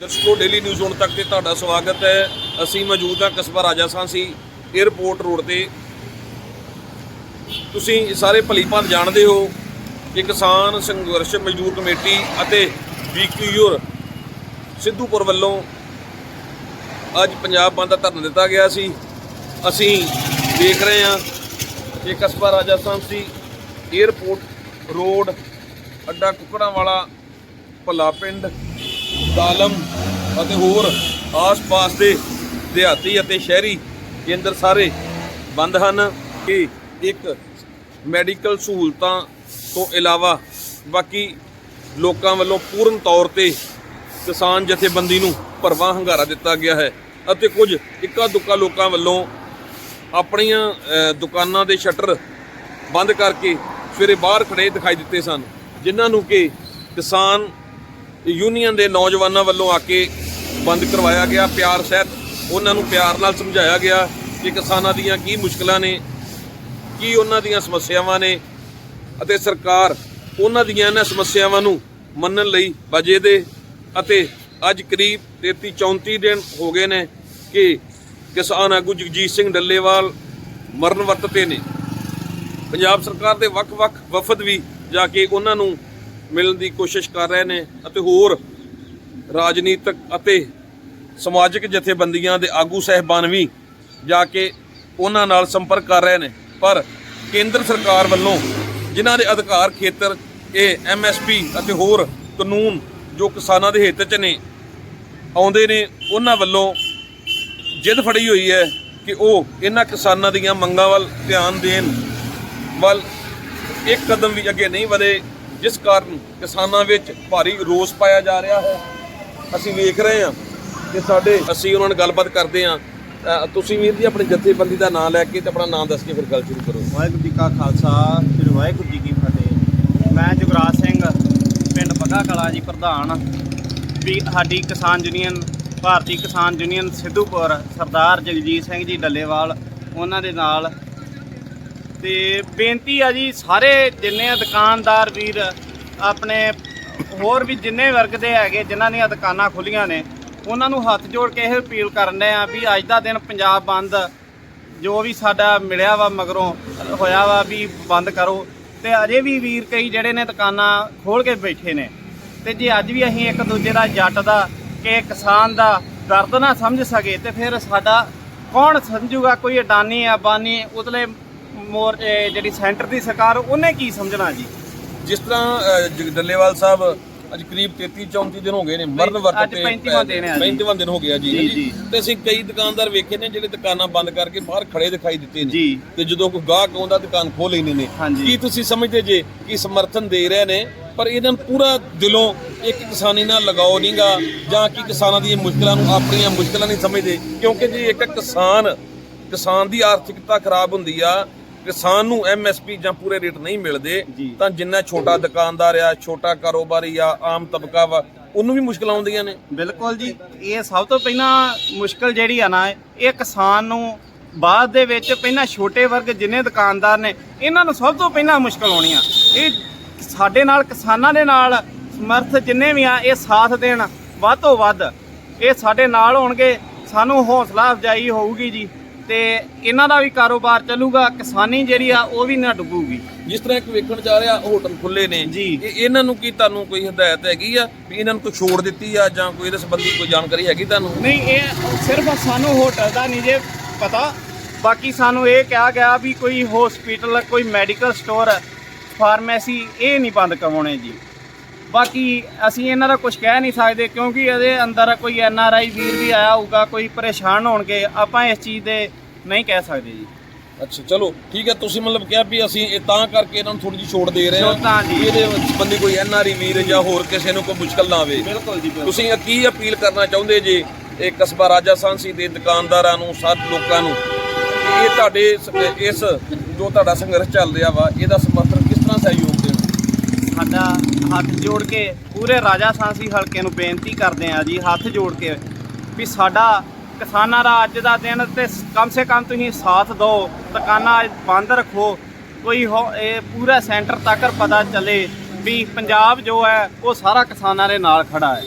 ਦਰਸ਼ਕੋ daily news ਹੁਣ ਤੱਕ ਤੇ ਤੁਹਾਡਾ ਸਵਾਗਤ ਹੈ। ਅਸੀਂ ਮੌਜੂਦ ਹਾਂ ਕਸਬਾ ਰਾਜਾਸਾਂਸੀ 에ਅਰਪੋਰਟ ਰੋਡ ਤੇ। ਤੁਸੀਂ ਸਾਰੇ ਭਲੀਭਾਂਤ ਜਾਣਦੇ ਹੋ ਕਿ ਕਿਸਾਨ ਸੰਘਰਸ਼ ਮਜ਼ਦੂਰ ਕਮੇਟੀ ਅਤੇ ਵੀਕਯੂਰ ਸਿੱਧੂਪੁਰ ਵੱਲੋਂ ਅੱਜ ਪੰਜਾਬ ਬੰਦ ਦਾ ਧਰਨਾ ਦਿੱਤਾ ਗਿਆ ਸੀ। ਅਸੀਂ ਦੇਖ ਰਹੇ ਹਾਂ ਕਿ ਕਸਬਾ ਰਾਜਾਸਾਂਸੀ 에ਅਰਪੋਰਟ ਰੋਡ ਅੱਡਾ ਕੁਕੜਾਂ ਵਾਲਾ ਭੱਲਾ ਪਿੰਡ ਦਾਲਮ ਅਤੇ ਹੋਰ ਆਸ-ਪਾਸ ਦੇ ਦਿਹਾਤੀ ਅਤੇ ਸ਼ਹਿਰੀ ਕੇਂਦਰ ਸਾਰੇ ਬੰਦ ਹਨ ਕਿ ਇੱਕ ਮੈਡੀਕਲ ਸਹੂਲਤਾਂ ਤੋਂ ਇਲਾਵਾ ਬਾਕੀ ਲੋਕਾਂ ਵੱਲੋਂ ਪੂਰਨ ਤੌਰ ਤੇ ਕਿਸਾਨ ਜਥੇਬੰਦੀ ਨੂੰ ਭਰਵਾਂ ਹੰਗਾਰਾ ਦਿੱਤਾ ਗਿਆ ਹੈ ਅਤੇ ਕੁਝ ਇੱਕਾ ਦੁੱਕਾ ਲੋਕਾਂ ਵੱਲੋਂ ਆਪਣੀਆਂ ਦੁਕਾਨਾਂ ਦੇ ਸ਼ਟਰ ਬੰਦ ਕਰਕੇ ਸਵੇਰੇ ਬਾਹਰ ਖੜੇ ਦਿਖਾਈ ਦਿੱਤੇ ਸਨ, ਜਿਨ੍ਹਾਂ ਨੂੰ ਕਿ ਕਿਸਾਨ ਯੂਨੀਅਨ ਦੇ ਨੌਜਵਾਨਾਂ ਵੱਲੋਂ ਆ ਕੇ ਬੰਦ ਕਰਵਾਇਆ ਗਿਆ ਪਿਆਰ ਸਹਿਤ। ਉਹਨਾਂ ਨੂੰ ਪਿਆਰ ਨਾਲ ਸਮਝਾਇਆ ਗਿਆ ਕਿ ਕਿਸਾਨਾਂ ਦੀਆਂ ਕੀ ਮੁਸ਼ਕਲਾਂ ਨੇ, ਕੀ ਉਹਨਾਂ ਦੀਆਂ ਸਮੱਸਿਆਵਾਂ ਨੇ ਅਤੇ ਸਰਕਾਰ ਉਹਨਾਂ ਦੀਆਂ ਇਹਨਾਂ ਸਮੱਸਿਆਵਾਂ ਨੂੰ ਮੰਨਣ ਲਈ ਵਜੇ ਦੇ ਅਤੇ ਅੱਜ ਕਰੀਬ 33 34 ਦਿਨ ਹੋ ਗਏ ਨੇ ਕਿ ਕਿਸਾਨ ਆਗੂ ਜਗਜੀਤ ਸਿੰਘ ਡੱਲੇਵਾਲ ਮਰਨ ਵਰਤ ਤੇ ਨੇ। ਪੰਜਾਬ ਸਰਕਾਰ ਦੇ ਵੱਖ-ਵੱਖ ਵਫਦ ਵੀ ਜਾ ਕੇ ਉਹਨਾਂ ਨੂੰ ਮਿਲਣ ਦੀ ਕੋਸ਼ਿਸ਼ ਕਰ ਰਹੇ ਨੇ ਅਤੇ ਹੋਰ ਰਾਜਨੀਤਿਕ ਅਤੇ ਸਮਾਜਿਕ ਜਥੇਬੰਦੀਆਂ ਦੇ ਆਗੂ ਸਹਿਬਾਨ ਵੀ ਜਾ ਕੇ ਉਹਨਾਂ ਨਾਲ ਸੰਪਰਕ ਕਰ ਰਹੇ ਨੇ। ਪਰ ਕੇਂਦਰ ਸਰਕਾਰ ਵੱਲੋਂ ਜਿਨ੍ਹਾਂ ਦੇ ਅਧਿਕਾਰ ਖੇਤਰ ਇਹ ਐਮਐਸਪੀ ਅਤੇ ਹੋਰ ਕਾਨੂੰਨ ਜੋ ਕਿਸਾਨਾਂ ਦੇ ਹਿੱਤ 'ਚ ਨੇ, ਆਉਂਦੇ ਨੇ, ਉਹਨਾਂ ਵੱਲੋਂ ਜਿੱਦ ਫੜੀ ਹੋਈ ਹੈ ਕਿ ਉਹ ਇਹਨਾਂ ਕਿਸਾਨਾਂ ਦੀਆਂ ਮੰਗਾਂ ਵੱਲ ਧਿਆਨ ਦੇਣ ਵੱਲ ਇੱਕ ਕਦਮ ਵੀ ਅੱਗੇ ਨਹੀਂ ਵਧੇ। ਜਿਸ ਕਾਰਨ ਕਿਸਾਨਾਂ ਵਿੱਚ ਭਾਰੀ ਰੋਸ ਪਾਇਆ ਜਾ ਰਿਹਾ ਹੈ। ਅਸੀਂ ਵੇਖ ਰਹੇ ਹਾਂ ਕਿ ਸਾਡੇ ਅਸੀਂ ਉਹਨਾਂ ਨਾਲ ਗੱਲਬਾਤ ਕਰਦੇ ਹਾਂ। ਅ, ਤੁਸੀਂ ਵੀਰ ਜੀ ਆਪਣੇ ਜਥੇਬੰਦੀ ਦਾ ਨਾਮ ਲੈ ਕੇ ਤੇ ਆਪਣਾ ਨਾਮ ਦੱਸ ਕੇ ਫਿਰ ਗੱਲ ਸ਼ੁਰੂ ਕਰੋ। ਵਾਹਿਗੁਰੂ ਜੀ ਕਾ ਖਾਲਸਾ ਸ੍ਰੀ ਵਾਹਿਗੁਰੂ ਜੀ ਕੀ ਫਤਿਹ। ਮੈਂ ਜੁਗਰਾਜ ਸਿੰਘ ਪਿੰਡ ਬੱਗਾ ਕਲਾ ਜੀ ਪ੍ਰਧਾਨ। ਵੀ ਸਾਡੀ ਕਿਸਾਨ ਯੂਨੀਅਨ ਭਾਰਤੀ ਕਿਸਾਨ ਯੂਨੀਅਨ ਸਿੱਧੂਪੁਰ ਸਰਦਾਰ ਜਗਜੀਤ ਸਿੰਘ ਜੀ ਡੱਲੇਵਾਲ ਉਹਨਾਂ ਦੇ ਨਾਲ। ਤੇ ਬੇਨਤੀ ਆ ਜੀ ਸਾਰੇ ਜਿੰਨੇ ਦੁਕਾਨਦਾਰ ਵੀਰ ਆਪਣੇ ਹੋਰ ਵੀ ਜਿੰਨੇ ਵਰਗ ਦੇ ਹੈਗੇ, ਜਿਨ੍ਹਾਂ ਦੀਆਂ ਦੁਕਾਨਾਂ ਖੁੱਲੀਆਂ ਨੇ, ਉਹਨਾਂ ਨੂੰ ਹੱਥ ਜੋੜ ਕੇ ਇਹ ਅਪੀਲ ਕਰਨੇ ਆ ਵੀ ਅੱਜ ਦਾ ਦਿਨ ਪੰਜਾਬ ਬੰਦ, ਜੋ ਵੀ ਸਾਡਾ ਮਿਲਿਆ ਵਾ ਮਗਰੋਂ, ਹੋਇਆ ਵਾ ਵੀ ਬੰਦ ਕਰੋ। ਤੇ ਅਜੇ ਵੀ ਵੀਰ ਕਈ ਜਿਹੜੇ ਨੇ ਦੁਕਾਨਾਂ ਖੋਲ ਕੇ ਬੈਠੇ ਨੇ। ਤੇ ਜੇ ਅੱਜ ਵੀ ਅਸੀਂ ਇੱਕ ਦੂਜੇ ਦਾ ਜੱਟ ਦਾ ਕਿ ਕਿਸਾਨ ਦਾ ਦਰਦ ਨਾ ਸਮਝ ਸਕੇ, ਤੇ ਫਿਰ ਸਾਡਾ ਕੌਣ ਸਮਝੂਗਾ? ਕੋਈ ਅਡਾਨੀ ਆ ਉਤਲੇ ਮੋਰ ਜਿਹੜੀ ਸੈਂਟਰ ਦੀ ਸਰਕਾਰ, ਉਹਨੇ ਕੀ ਸਮਝਣਾ ਜੀ? ਜਿਸ ਤਰ੍ਹਾਂ ਡੱਲੇਵਾਲ ਸਾਹਿਬ ਅੱਜ ਕਰੀਬ 33 34 ਦਿਨ ਹੋ ਗਏ ਨੇ ਮਰਨ ਵਰਤ ਅੱਜ 35ਵਾਂ ਦਿਨ ਹੈ ਜੀ। 35ਵਾਂ ਦਿਨ ਹੋ ਗਿਆ ਜੀ। ਤੇ ਅਸੀਂ ਕਈ ਦੁਕਾਨਦਾਰ ਵੇਖੇ ਨੇ ਜਿਹੜੇ ਦੁਕਾਨਾਂ ਬੰਦ ਕਰਕੇ ਬਾਹਰ ਖੜੇ ਦਿਖਾਈ ਦਿੱਤੇ ਨੇ। ਤੇ ਜਦੋਂ ਕੋਈ ਗਾਹਕ ਆਉਂਦਾ ਦੁਕਾਨ ਖੋਲ ਲੈਂਦੇ ਨੇ। ਕੀ ਤੁਸੀਂ ਸਮਝਦੇ ਜੇ ਕਿ ਸਮਰਥਨ ਦੇ ਰਹੇ ਨੇ ਪਰ ਇਹਨਾਂ ਨੂੰ ਪੂਰਾ ਦਿਲੋਂ ਇੱਕ ਕਿਸਾਨੀ ਨਾਲ ਲਗਾਓ ਨਹੀਂਗਾ ਜਾਂ ਕਿ ਕਿਸਾਨਾਂ ਦੀਆਂ ਮੁਸ਼ਕਲਾਂ ਨੂੰ ਆਪਣੀਆਂ ਮੁਸ਼ਕਲਾਂ ਨਹੀਂ ਸਮਝਦੇ ਕਿਉਂਕਿ ਜੇ ਇੱਕ ਕਿਸਾਨ ਕਿਸਾਨ ਦੀ ਆਰਥਿਕਤਾ ਖਰਾਬ ਹੁੰਦੀ ਆ ਕਿਸਾਨ ਨੂੰ ਐਮਐਸਪੀ ਜਾਂ ਪੂਰੇ ਰੇਟ ਨਹੀਂ ਮਿਲਦੇ। ਤਾਂ ਜਿੰਨਾ ਛੋਟਾ ਦੁਕਾਨਦਾਰ ਆ ਛੋਟਾ ਕਾਰੋਬਾਰੀ ਆ ਆਮ ਤਬਕਾ ਵਾ ਉਹਨੂੰ ਵੀ ਮੁਸ਼ਕਲਾਂ ਆਉਂਦੀਆਂ ਨੇ। ਬਿਲਕੁਲ ਜੀ ਇਹ ਸਭ ਤੋਂ ਪਹਿਲਾਂ ਮੁਸ਼ਕਲ ਜਿਹੜੀ ਆ ਨਾ ਇਹ ਕਿਸਾਨ ਨੂੰ ਬਾਅਦ ਦੇ ਵਿੱਚ ਪਹਿਲਾਂ ਛੋਟੇ ਵਰਗ ਜਿੰਨੇ ਦੁਕਾਨਦਾਰ ਨੇ ਇਹਨਾਂ ਨੂੰ ਸਭ ਤੋਂ ਪਹਿਲਾਂ ਮੁਸ਼ਕਲ ਆਉਣੀ ਆ ਇਹ ਸਾਡੇ ਨਾਲ ਕਿਸਾਨਾਂ ਦੇ ਨਾਲ ਸਮਰਥ ਜਿੰਨੇ ਵੀ ਆ ਇਹ ਸਾਥ ਦੇਣ ਵੱਧ ਤੋਂ ਵੱਧ। ਇਹ ਸਾਡੇ ਨਾਲ ਹੋਣਗੇ ਸਾਨੂੰ ਹੌਸਲਾ ਅਫਜਾਈ ਹੋਊਗੀ ਜੀ। ਤੇ ਇਹਨਾਂ ਦਾ ਵੀ ਕਾਰੋਬਾਰ ਚੱਲੂਗਾ ਕਿਸਾਨੀ ਜਿਹੜੀ ਆ ਉਹ ਵੀ ਨਾ ਡੁੱਬੂਗੀ। ਜਿਸ ਤਰ੍ਹਾਂ ਇੱਕ ਵੇਖਣ ਜਾ ਰਿਹਾ ਹੋਟਲ ਖੁੱਲੇ ਨੇ। ਜੀ। ਇਹ ਇਹਨਾਂ ਨੂੰ ਕੀ ਤੁਹਾਨੂੰ ਕੋਈ ਹਦਾਇਤ ਹੈਗੀ ਆ ਵੀ ਇਹਨਾਂ ਨੂੰ ਕੋਈ ਛੋੜ ਦਿੱਤੀ ਆ ਜਾਂ ਕੋਈ ਇਹਦੇ ਸੰਬੰਧੀ ਕੋਈ ਜਾਣਕਾਰੀ ਹੈਗੀ ਤੁਹਾਨੂੰ? ਨਹੀਂ ਇਹ ਸਿਰਫ ਸਾਨੂੰ ਹੋਟਲ ਦਾ ਨਹੀਂ ਜੇ ਪਤਾ। ਬਾਕੀ ਸਾਨੂੰ ਇਹ ਕਿਹਾ ਗਿਆ ਵੀ ਕੋਈ ਹਸਪੀਟਲ ਕੋਈ ਮੈਡੀਕਲ ਸਟੋਰ ਫਾਰਮੇਸੀ ਇਹ ਨਹੀਂ ਬੰਦ ਕਰਵਾਉਣੇ ਜੀ। ਬਾਕੀ ਅਸੀਂ ਇਹਨਾਂ ਦਾ ਕੁਝ ਕਹਿ ਨਹੀਂ ਸਕਦੇ ਕਿਉਂਕਿ ਇਹਦੇ ਅੰਦਰ ਕੋਈ ਐਨ ਆਰ ਆਈ ਵੀਰ ਵੀ ਆਇਆ ਹੋਊਗਾ ਕੋਈ ਪਰੇਸ਼ਾਨ ਹੋਣਗੇ ਆਪਾਂ ਇਸ ਚੀਜ਼ ਦੇ ਨਹੀਂ ਕਹਿ ਸਕਦੇ ਜੀ। ਅੱਛਾ ਚਲੋ ਠੀਕ ਹੈ ਤੁਸੀਂ ਮਤਲਬ ਕਿਹਾ ਵੀ ਅਸੀਂ ਇਹ ਤਾਂ ਕਰਕੇ ਇਹਨਾਂ ਨੂੰ ਥੋੜੀ ਜਿਹੀ ਛੋੜ ਦੇ ਰਹੇ ਛੋਟ ਤਾਂ ਜੀ। ਵੀ ਇਹਦੇ ਸੰਬੰਧੀ ਕੋਈ ਐਨਆਰਈ ਵੀਰ ਜਾਂ ਹੋਰ ਕਿਸੇ ਨੂੰ ਕੋਈ ਮੁਸ਼ਕਲ ਨਾ ਆਵੇ। ਬਿਲਕੁਲ ਜੀ ਤੁਸੀਂ ਕੀ ਅਪੀਲ ਕਰਨਾ ਚਾਹੁੰਦੇ ਜੇ ਇਹ ਕਸਬਾ ਰਾਜਾ ਸਾਂਸੀ ਦੇ ਦੁਕਾਨਦਾਰਾਂ ਨੂੰ ਸਾਰੇ ਲੋਕਾਂ ਨੂੰ? ਕਿ ਇਹ ਤੁਹਾਡੇ ਇਸ- ਇਸ ਜੋ ਤੁਹਾਡਾ ਸੰਘਰਸ਼ ਚੱਲ ਰਿਹਾ ਵਾ ਇਹਦਾ ਸਮਰਥਨ ਕਿਸ ਤਰ੍ਹਾਂ ਸਹਿਯੋਗ ਸਾਡਾ ਹੱਥ ਜੋੜ ਕੇ ਪੂਰੇ ਰਾਜਾ ਸਾਂਸੀ ਹਲਕੇ ਨੂੰ ਬੇਨਤੀ ਕਰਦੇ ਆ ਜੀ, ਹੱਥ ਜੋੜ ਕੇ, ਵੀ ਸਾਡਾ ਕਿਸਾਨਾਂ ਦਾ ਅੱਜ ਦਾ ਦਿਨ ਤੇ ਕਮ ਸੇ ਕਮ ਤੁਸੀਂ ਸਾਥ ਦਿਓ ਦੁਕਾਨਾਂ ਬੰਦ ਰੱਖੋ, ਕੋਈ ਹੋ- ਇਹ ਪੂਰਾ ਸੈਂਟਰ ਤੱਕ ਪਤਾ ਚੱਲੇ ਵੀ ਪੰਜਾਬ ਜੋ ਹੈ, ਉਹ ਸਾਰਾ ਕਿਸਾਨਾਂ ਦੇ ਨਾਲ ਖੜਾ ਹੈ।